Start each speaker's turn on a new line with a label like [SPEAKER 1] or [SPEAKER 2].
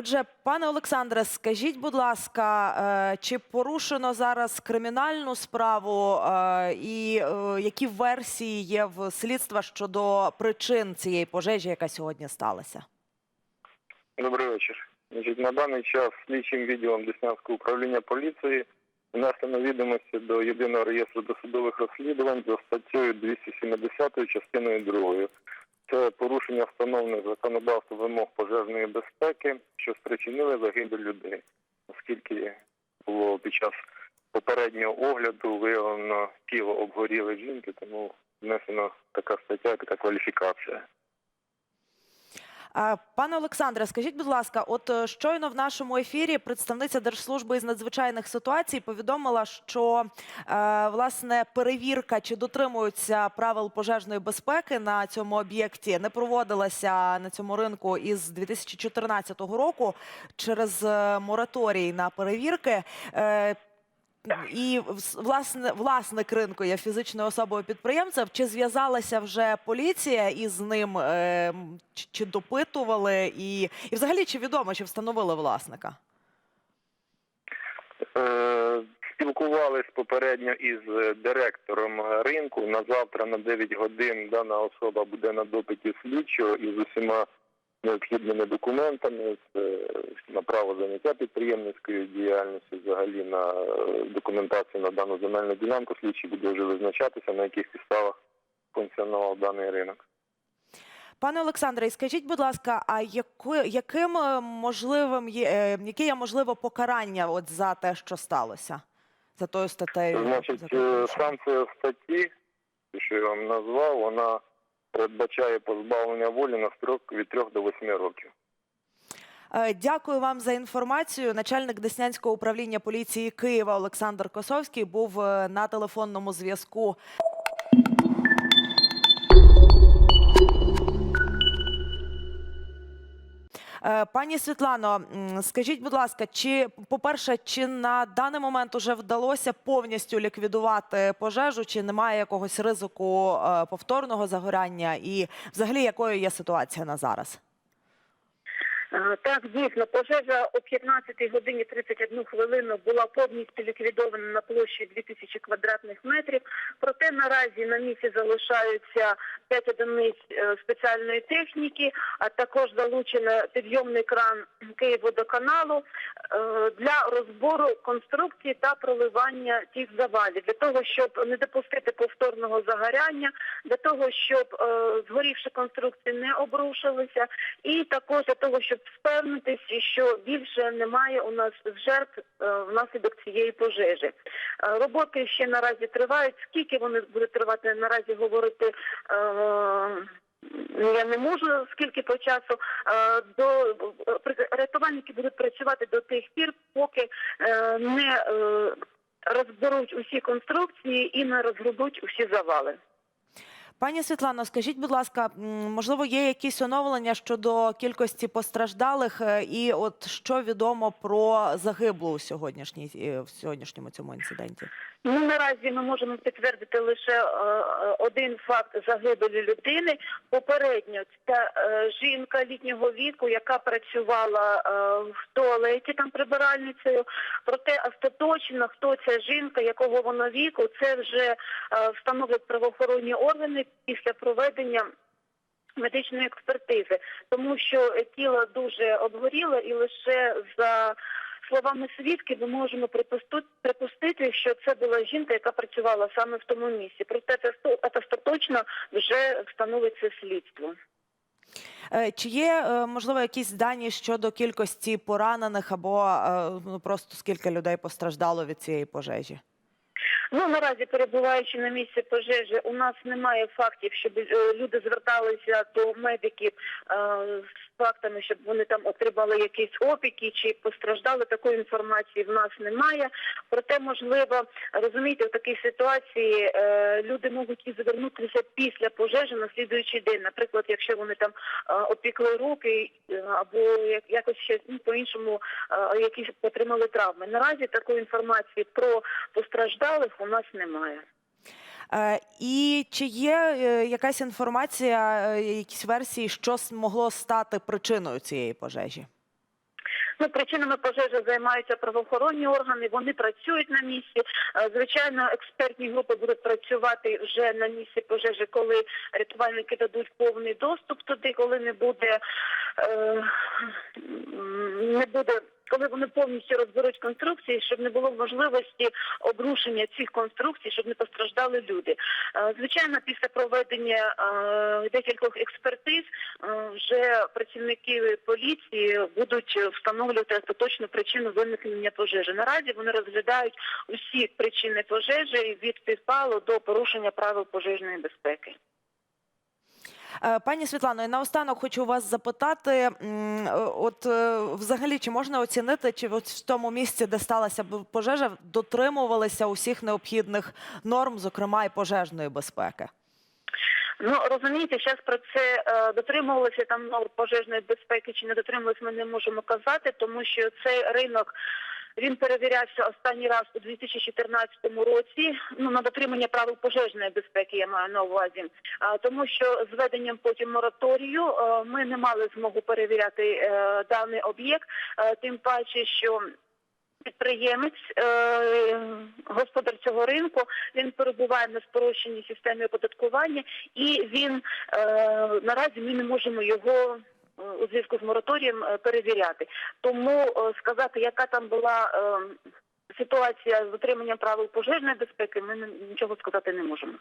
[SPEAKER 1] Отже, пане Олександре, скажіть, будь ласка, е, чи порушено зараз кримінальну справу, е, і е, які версії є в слідства щодо причин цієї пожежі, яка сьогодні сталася?
[SPEAKER 2] Добрий вечір. Значить, на даний час слідчим відділом Деснянського управління поліції внесено відомості до єдиного реєстру досудових розслідувань за статтею 270 частиною 2. Це порушення встановлених законодавством вимог пожежної безпеки, що спричинили загибель людей, оскільки було під час попереднього огляду виявлено тіло обгорілої жінки, тому внесена така стаття, така кваліфікація.
[SPEAKER 1] Пане Олександре, скажіть, будь ласка, от е, щойно в нашому ефірі представниця Держслужби із надзвичайних ситуацій повідомила, що е, власне перевірка, чи дотримуються правил пожежної безпеки на цьому об'єкті, не проводилася на цьому ринку із 2014 року через е, мораторій на перевірки. І власне власник ринку є фізичною особою підприємцем. Чи зв'язалася вже поліція із ним, е, чи, допитували, і, і взагалі чи відомо, чи встановили власника?
[SPEAKER 2] Е, Спілкувались попередньо із е, директором ринку. На завтра на 9 годин дана особа буде на допиті слідчого із усіма необхідними документами це на право заняття підприємницької діяльності, взагалі на е, документацію на дану земельну ділянку. Слідчий буде вже визначатися, на яких підставах функціонував даний ринок.
[SPEAKER 1] Пане Олександре, скажіть, будь ласка, а яким е, можливим є е, яке є можливе покарання от за те, що сталося? За тою статтею?
[SPEAKER 2] Значить,
[SPEAKER 1] за
[SPEAKER 2] санкція статті, що я вам назвав, вона передбачає позбавлення волі на строк від 3 до 8 років.
[SPEAKER 1] Е, Дякую вам за інформацію. Начальник Деснянського управління поліції Києва Олександр Косовський був е, на телефонному зв'язку. Пані Світлано, скажіть, будь ласка, чи, по-перше, чи на даний момент уже вдалося повністю ліквідувати пожежу, чи немає якогось ризику е, повторного загоряння? І взагалі якою є ситуація на зараз?
[SPEAKER 3] Е, Так, дійсно, пожежа о 15 годині 31 хвилину була повністю ліквідована на площі 2000 квадратних метрів. Проте наразі на місці залишаються 5 одиниць е, спеціальної техніки, а також залучено підйомний кран Київводоканалу е, для розбору конструкції та проливання тих завалів, для того, щоб не допустити повторного загоряння, для того, щоб е, згорівші конструкції не обрушилися, і також для того, щоб впевнитися, що більше немає у нас жертв е, внаслідок цієї пожежі. Е, Роботи ще наразі тривають. Скільки вони будуть тривати, наразі говорити. Я не можу скільки по часу до рятувальники будуть працювати до тих пір, поки не розберуть усі конструкції і не розгребуть усі завали.
[SPEAKER 1] Пані Світлано, скажіть, будь ласка, можливо, є якісь оновлення щодо кількості постраждалих, е, і от що відомо про загиблу у сьогоднішній е, в сьогоднішньому цьому інциденті?
[SPEAKER 3] Ну наразі ми можемо підтвердити лише е, один факт загибелі людини. Попередньо ця жінка літнього віку, яка працювала в туалеті там прибиральницею. Проте остаточно хто ця жінка, якого вона віку, це вже встановлять правоохоронні органи після проведення. Медичної експертизи, тому що тіло дуже обгоріло, і лише за словами свідків, ми можемо припустити, що це була жінка, яка працювала саме в тому місці. Проте це остаточно вже встановиться слідство.
[SPEAKER 1] Е, Чи є е, можливо якісь дані щодо кількості поранених або е, ну просто скільки людей постраждало від цієї пожежі?
[SPEAKER 3] Ну наразі перебуваючи на місці пожежі, у нас немає фактів, щоб е, люди зверталися до медиків е, фактами, щоб вони там отримали якісь опіки чи постраждали. Такої інформації в нас немає. Проте, можливо, розумієте, в такій ситуації е, люди можуть і звернутися після пожежі на слідуючий день. Наприклад, якщо вони там е, опікли руки е, або як- якось ще ну, по-іншому е, якісь отримали травми. Наразі такої інформації про постраждалих у нас немає.
[SPEAKER 1] Е, І чи є е, якась інформація, е, якісь версії, що могло стати причиною цієї пожежі?
[SPEAKER 3] Ну, причинами пожежі займаються правоохоронні органи, вони працюють на місці. Звичайно, експертні групи будуть працювати вже на місці пожежі, коли рятувальники дадуть повний доступ туди, коли не буде, не буде. Коли вони повністю розберуть конструкції, щоб не було можливості обрушення цих конструкцій, щоб не постраждали люди. Е, Звичайно, після проведення е, декількох експертиз е, вже працівники поліції будуть встановлювати остаточну причину виникнення пожежі. Наразі вони розглядають усі причини пожежі від підпалу до порушення правил пожежної безпеки.
[SPEAKER 1] Е, Пані Світлано, і наостанок хочу вас запитати: е, от е, взагалі, чи можна оцінити, чи в тому місці, де сталася пожежа, дотримувалися усіх необхідних норм, зокрема і пожежної безпеки?
[SPEAKER 3] Ну розумієте, зараз про це е, дотримувалися там норм пожежної безпеки чи не дотримувалися, ми не можемо казати, тому що цей ринок. Він перевірявся останній раз у 2014 році. Ну на дотримання правил пожежної безпеки я маю на увазі. А, тому що з введенням потім мораторію е, ми не мали змогу перевіряти е, даний об'єкт, е, тим паче, що Підприємець, господар цього ринку, він перебуває на спрощеній системі оподаткування, і він наразі ми не можемо його у зв'язку з мораторієм е, перевіряти. Тому е, сказати, яка там була е, ситуація з дотриманням правил пожежної безпеки, ми нічого сказати не можемо.